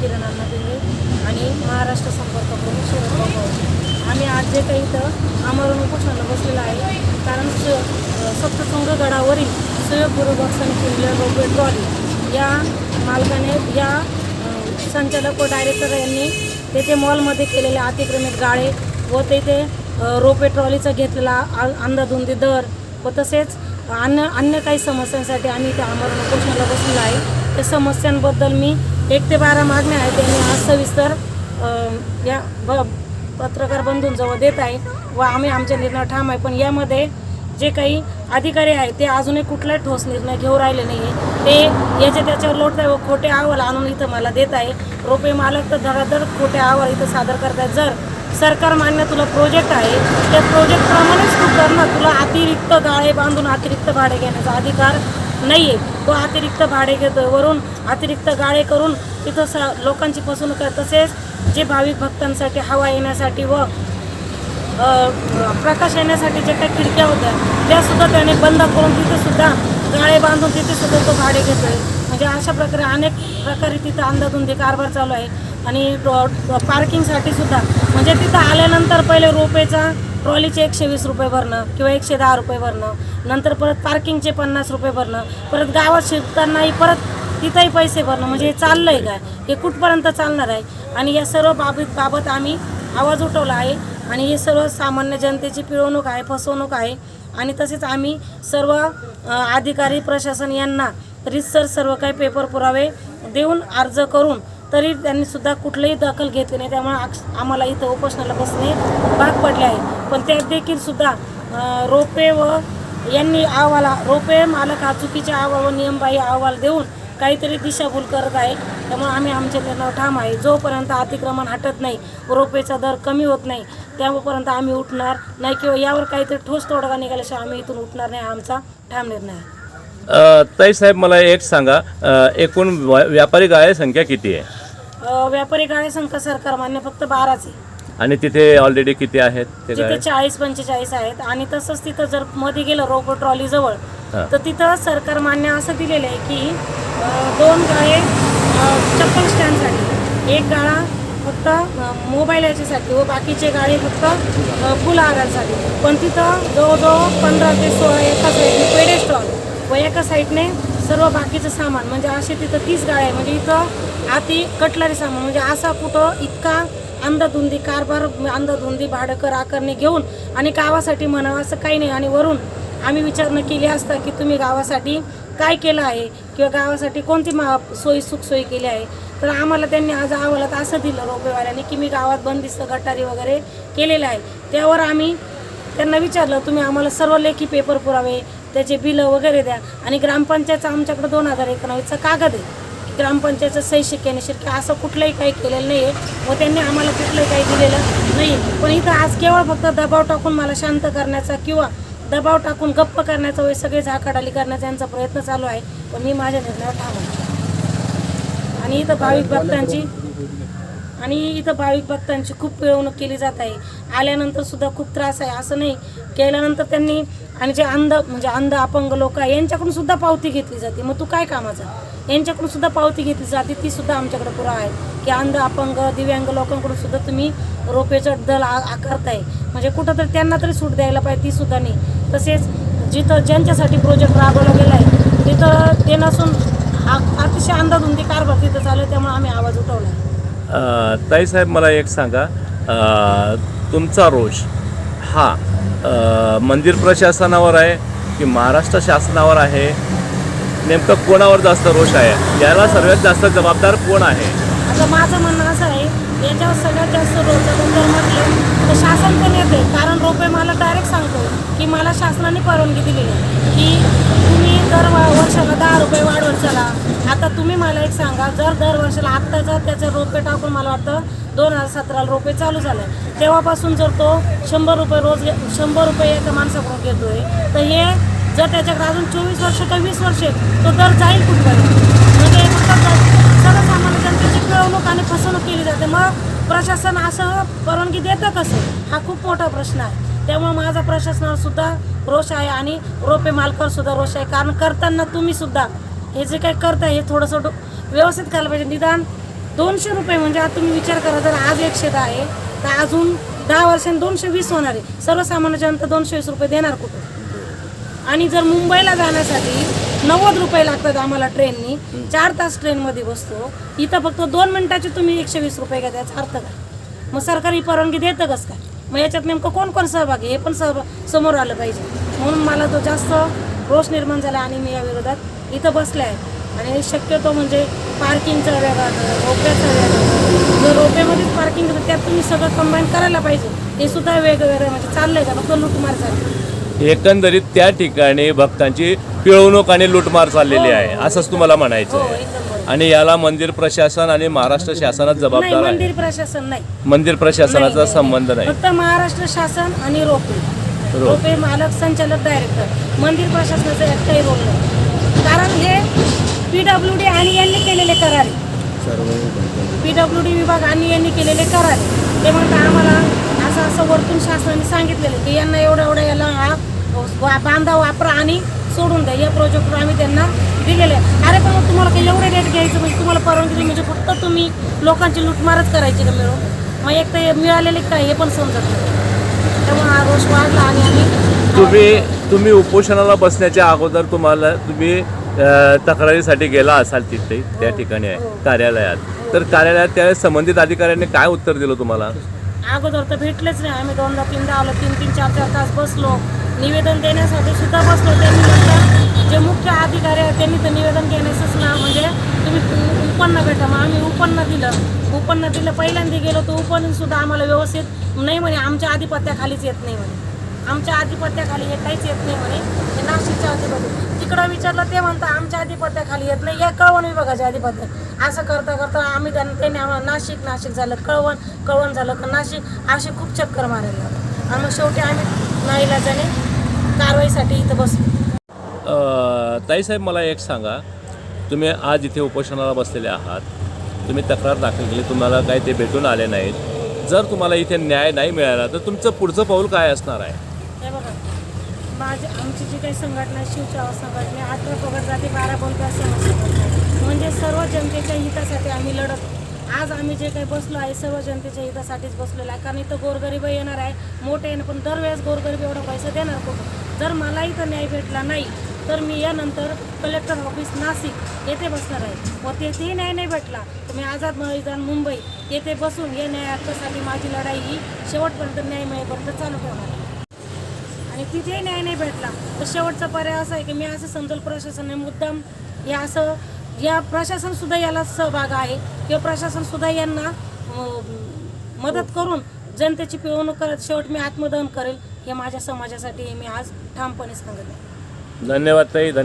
किरणांना किरण आणि महाराष्ट्र संपर्क प्रमुख शरद आम्ही आज जे काही इथं आमरण उपोषणाला बसलेलं आहे कारण स सप्तशृंग गडावरील सुयोगुरु बक्षाने केलेल्या ट्रॉली या मालकाने या संचालक व डायरेक्टर यांनी तेथे मॉलमध्ये केलेले अतिक्रमित गाळे व तेथे रोपे ट्रॉलीचा घेतलेला आ- अंधाधुंदी दर व तसेच अन्य अन्य काही समस्यांसाठी आम्ही इथे आमरण उपोषणाला बसलेलं आहे. त्या समस्यांबद्दल मी एक ते बारा मागण्या आहेत त्यांनी आज सविस्तर या ब पत्रकार बंधूंजवळ देत आहे व आम्ही आमच्या निर्णय ठाम आहे. पण यामध्ये जे काही अधिकारी आहेत ते अजूनही कुठलाही ठोस निर्णय घेऊ राहिले नाही आहे ते याच्या त्याच्यावर लोट आहे व खोटे अहवाल आणून इथं मला देत आहे. रोपे मालक तर धडाधड खोटे अहवाल इथं सादर करतात जर सरकार मान्य तुला प्रोजेक्ट आहे त्या प्रोजेक्टप्रमाणेच तू कर तुला अतिरिक्त गाळे बांधून अतिरिक्त भाडे घेण्याचा अधिकार नाही आहे तो अतिरिक्त भाडे घेतो वरून अतिरिक्त गाळे करून तिथं स लोकांची फसवणूक आहे. तसेच जे भाविक भक्तांसाठी हवा येण्यासाठी व प्रकाश येण्यासाठी ज्या काही खिडक्या होत्या त्यासुद्धा त्याने बंद करून तिथेसुद्धा गाळे बांधून तिथेसुद्धा तो भाडे घेतो आहे म्हणजे अशा प्रकारे अनेक प्रकारे तिथं अंधाधुंदी कारभार चालू आहे. आणि पार्किंगसाठी सुद्धा. म्हणजे तिथं आल्यानंतर पहिले रोपेचा ट्रॉलीचे एकशे वीस रुपये भरणं किंवा एकशे दहा रुपये भरणं नंतर परत पार्किंगचे पन्नास रुपये भरणं परत गावात शिरतानाही परत तिथंही पैसे भरणं म्हणजे हे आहे काय? हे कुठपर्यंत चालणार आहे? आणि या सर्व बाबी बाबत आम्ही आवाज उठवला आहे आणि हे सर्व सामान्य जनतेची पिळवणूक आहे फसवणूक आहे आणि तसेच आम्ही सर्व अधिकारी प्रशासन यांना रितसर सर्व काही पेपर पुरावे देऊन अर्ज करून तरी त्यांनी सुद्धा कुठलंही दखल घेतली नाही. त्यामुळे आक्ष- आम्हाला इथं उपोषणाला बसणे भाग पडले आहे. पण त्यात देखील सुद्धा रोपे व यांनी अहवाला रोपे मालक हा चुकीचे अहवाल व नियमबाह्य अहवाल देऊन काहीतरी दिशाभूल करत आहे. त्यामुळे आम्ही आमच्या त्यांना ठाम आहे. जोपर्यंत अतिक्रमण हटत नाही रोपेचा दर कमी होत नाही त्यापर्यंत आम्ही उठणार नाही किंवा यावर काहीतरी ठोस तोडगा निघाल्याशिवाय आम्ही इथून उठणार नाही आमचा ठाम निर्णय आहे. ताई साहेब मला एक सांगा. एकूण व्या- व्यापारी गाय संख्या किती आहे? व्यापारी गाळे संख्या सरकार मान्य फक्त बाराच आहे. आणि तिथे ऑलरेडी किती आहेत ते तिथे चाळीस पंचेचाळीस आहेत. आणि तसंच तिथं जर मध्ये गेलं रोको ट्रॉली जवळ हां. तर तिथं सरकार मान्य असं दिलेलं आहे की अ, दोन गाळे अ, चप्पल स्टँडसाठी एक गाळा फक्त अ, मोबाईल याच्यासाठी व बाकीचे गाळे फक्त अ, फुल आरासाठी पण तिथं जवळजवळ पंधरा ते सोळा एका साईडने पेडे स्टॉल व एका साईडने सर्व बाकीचं सामान म्हणजे असे तिथं तीस गाळे आहे म्हणजे इथं आती कटलरी सामान म्हणजे असा कुठं इतका अंधाधुंदी कारभार अंधाधुंदी भाडकर आकारणी घेऊन आणि गावासाठी म्हणावं असं काही नाही. आणि वरून आम्ही विचारणा केली असता की तुम्ही गावासाठी काय केलं आहे? किंवा गावासाठी कोणती मा सोयी सुखसोयी केली आहे? तर आम्हाला त्यांनी आज अहवालात असं दिलं रोपेवाल्याने की मी गावात बंदिस्त गटारी वगैरे केलेलं आहे. त्यावर आम्ही त्यांना विचारलं तुम्ही आम्हाला सर्व लेखी पेपर पुरावे त्याचे बिलं वगैरे द्या. आणि ग्रामपंचायतचा आमच्याकडे दोन हजार एकोणावीसचा कागद आहे. ग्रामपंचायतचं सही शिक्क्याने शिरके असं कुठलंही काही केलेलं नाही आहे व त्यांनी आम्हाला कुठलंही काही दिलेलं नाही पण इथं आज केवळ फक्त दबाव टाकून मला शांत करण्याचा किंवा दबाव टाकून गप्प करण्याचा व सगळे झाकाडाली करण्याचा यांचा प्रयत्न चालू आहे. पण मी माझ्या निर्णयावर ठाम आणि इथं भाविक भक्तांची आणि इथं भाविक भक्तांची खूप पिळवणूक केली जात आहे. आल्यानंतर सुद्धा खूप त्रास आहे. असं नाही. केल्यानंतर त्यांनी आणि जे अंध म्हणजे अंध अपंग लोक आहे यांच्याकडून सुद्धा पावती घेतली जाते. मग तू काय कामाचा? यांच्याकडून सुद्धा पावती घेतली जाते ती सुद्धा आमच्याकडे पुरा आहे. की अंध अपंग दिव्यांग लोकांकडून सुद्धा तुम्ही रोपेचा दल आकारताय म्हणजे कुठं तर त्यांना तरी सूट द्यायला पाहिजे ती सुद्धा नाही. तसेच जिथं ज्यांच्यासाठी प्रोजेक्ट राबवला गेला आहे तिथं ते नसून आ- अतिशय ते कारभार तिथं चालू आहे त्यामुळे आम्ही आवाज उठवला ताई साहेब मला एक सांगा. तुमचा रोष हा मंदिर प्रशासनावर आहे की महाराष्ट्र शासनावर आहे? नेमकं कोणावर जास्त रोष आहे? याला सर्वात जास्त जबाबदार कोण आहे? आता माझं म्हणणं असं आहे याच्यावर सगळ्यात जास्त रोजगार म्हटलं तर शासन पण येते कारण रोपे मला डायरेक्ट सांगतो की मला शासनाने परवानगी दिलेली आहे. की तुम्ही दर वर्षाला दहा रुपये वाढवत चला. आता तुम्ही मला एक सांगा जर दर वर्षाला आत्ताचा त्याचे रोपे टाकून मला वाटतं दोन हजार सतराला रोपे चालू झाले. तेव्हापासून जर तो शंभर रुपये रोज घे- शंभर रुपये एका माणसाकडून घेतोय तर हे जर त्याच्याकडे अजून चोवीस वर्ष का वीस वर्ष तो दर जाईल कुठपर्यंत? म्हणजे फक्त सर्वसामान्य जनतेची पिळवणूक आणि फसवणूक केली जाते मग प्रशासन असं परवानगी देतं कसं हा खूप मोठा प्रश्न आहे. त्यामुळे माझा प्रशासनावर सुद्धा रोष आहे आणि रोपे मालकावर सुद्धा रोष आहे. कारण करताना तुम्ही सुद्धा हे जे काही करता हे थोडंसं व्यवस्थित करायला पाहिजे. निदान दोनशे रुपये म्हणजे आता तुम्ही विचार करा जर आज एकशे दहा आहे तर अजून दहा वर्षांनी दोनशे वीस होणार आहे. सर्वसामान्य जनता दोनशे वीस रुपये देणार कुठं? आणि जर मुंबईला जाण्यासाठी नव्वद रुपये लागतात आम्हाला ट्रेननी चार तास ट्रेनमध्ये बसतो. इथं फक्त दोन मिनिटाचे तुम्ही एकशे वीस रुपये घ्या त्याचा अर्थ काय? मग सरकारी परवानगी देतं कसं काय? मग याच्यात नेमकं कोण कोण सहभागी आहे? हे पण सहभाग समोर आलं पाहिजे. म्हणून मला तो जास्त रोष निर्माण झाला आणि मी या विरोधात इथं बसले आहे. आणि शक्यतो म्हणजे पार्किंगचं वेगळा रोप्याचा वेगळं. जर रोप्यामध्येच पार्किंग त्यात तुम्ही सगळं कंबाईन करायला पाहिजे. हे सुद्धा वेगवेगळं म्हणजे चाललंय का? फक्त लुटमार झाली. एकंदरीत त्या ठिकाणी भक्तांची पिळवणूक आणि लुटमार चाललेली आहे. असंच तुम्हाला म्हणायचं हो आहे. आणि याला मंदिर प्रशासन आणि महाराष्ट्र शासनात जबाबदार आहे. मंदिर प्रशासन नाही. मंदिर प्रशासनाचा संबंध नाही. फक्त महाराष्ट्र शासन आणि रोपे रोप. मालक संचालक डायरेक्टर मंदिर प्रशासनाचा एकटाही रोल नाही. कारण हे पी डब्ल्यू डी आणि यांनी केलेले करार. पी डब्ल्यू डी विभाग आणि यांनी केलेले करार. ते म्हणतात आम्हाला असं असं वरतून शासनाने सांगितलेलं की यांना एवढं एवढं याला हा वा- बांधा वापरा आणि सोडून द्या. या प्रोजेक्टवर आम्ही त्यांना दिलेले. अरे पण मग तुम्हाला काही एवढे रेट घ्यायचं म्हणजे तुम्हाला परवानगी म्हणजे फक्त तुम्ही लोकांची लुटमारच करायची का मिळून? मग एक तर मिळालेले काय हे पण समजत नाही. त्यामुळे हा रोष वाढला आणि आम्ही तुम्ही तुम्ही उपोषणाला बसण्याच्या अगोदर तुम्हाला तुम्ही तक्रारीसाठी गेला असाल तिथे त्या हो, ठिकाणी आहे हो. कार्यालयात. तर कार्यालयात त्या संबंधित अधिकाऱ्यांनी काय उत्तर दिलं तुम्हाला? अगोदर तर भेटलेच नाही. आम्ही दोनदा तीनदा आलो तीन तीन चार चार तास बसलो. निवेदन देण्यासाठी सुद्धा बसलो. त्यांनी म्हटलं जे मुख्य अधिकारी आहेत त्यांनी तर निवेदन घेण्याचंच ना. म्हणजे तुम्ही उपन्न भेटा. मग आम्ही उपन्न दिलं. उपन्न दिलं. पहिल्यांदा गेलो तर उत्पन्न सुद्धा आम्हाला व्यवस्थित नाही म्हणे आमच्या आधिपत्याखालीच येत नाही म्हणे. आमच्या आधिपत्याखाली हे काहीच येत नाही म्हणे. हे नाशिकच्या आधिपत्य. तिकडं विचारलं ते म्हणता आमच्या आधिपत्याखाली येत नाही. या कळवण विभागाच्या आधिपत्य. असं करता करता आम्ही त्यांना त्यांनी आम्हाला नाशिक नाशिक झालं कळवण कळवण झालं का नाशिक असे खूप चक्कर मारायला लागलं. आणि मग शेवटी आम्ही नाईलाजाने कारवाईसाठी इथं बसलो. ताईसाहेब मला एक सांगा. तुम्ही आज इथे उपोषणाला बसलेले आहात. तुम्ही तक्रार दाखल केली तुम्हाला काही ते भेटून आले नाहीत. जर तुम्हाला इथे न्याय नाही मिळाला तर तुमचं पुढचं पाऊल काय असणार आहे? माझी आमची जी काही संघटना आहे, संघटना अठरा पगड जाते बारा बोलतो संघटना म्हणजे सर्व जनतेच्या हितासाठी आम्ही लढत आज आम्ही जे काही बसलो आहे सर्व जनतेच्या हितासाठीच बसलेलो आहे. कारण इथं गोरगरीब येणार आहे मोठे येणार पण दरवेळेस गोरगरीब एवढा पैसा देणार कुठं जर मला इथं न्याय भेटला नाही तर मी यानंतर कलेक्टर ऑफिस नाशिक येथे बसणार आहे. व तेथेही न्याय नाही भेटला तर मी आझाद मैदान मुंबई येथे बसून या न्याय हक्कासाठी माझी लढाई ही शेवटपर्यंत न्याय मिळेपर्यंत चालू ठेवणार आहे. आणि तिथेही न्याय नाही भेटला तर शेवटचा पर्याय असा आहे की मी असं समजल प्रशासनाने मुद्दाम हे असं या प्रशासन सुद्धा याला सहभाग आहे किंवा प्रशासन सुद्धा यांना मदत करून जनतेची पिळवणूक करत शेवट मी आत्मदहन करेल हे माझ्या समाजासाठी मी आज ठामपणे सांगत आहे. धन्यवाद ताई धन्यवाद.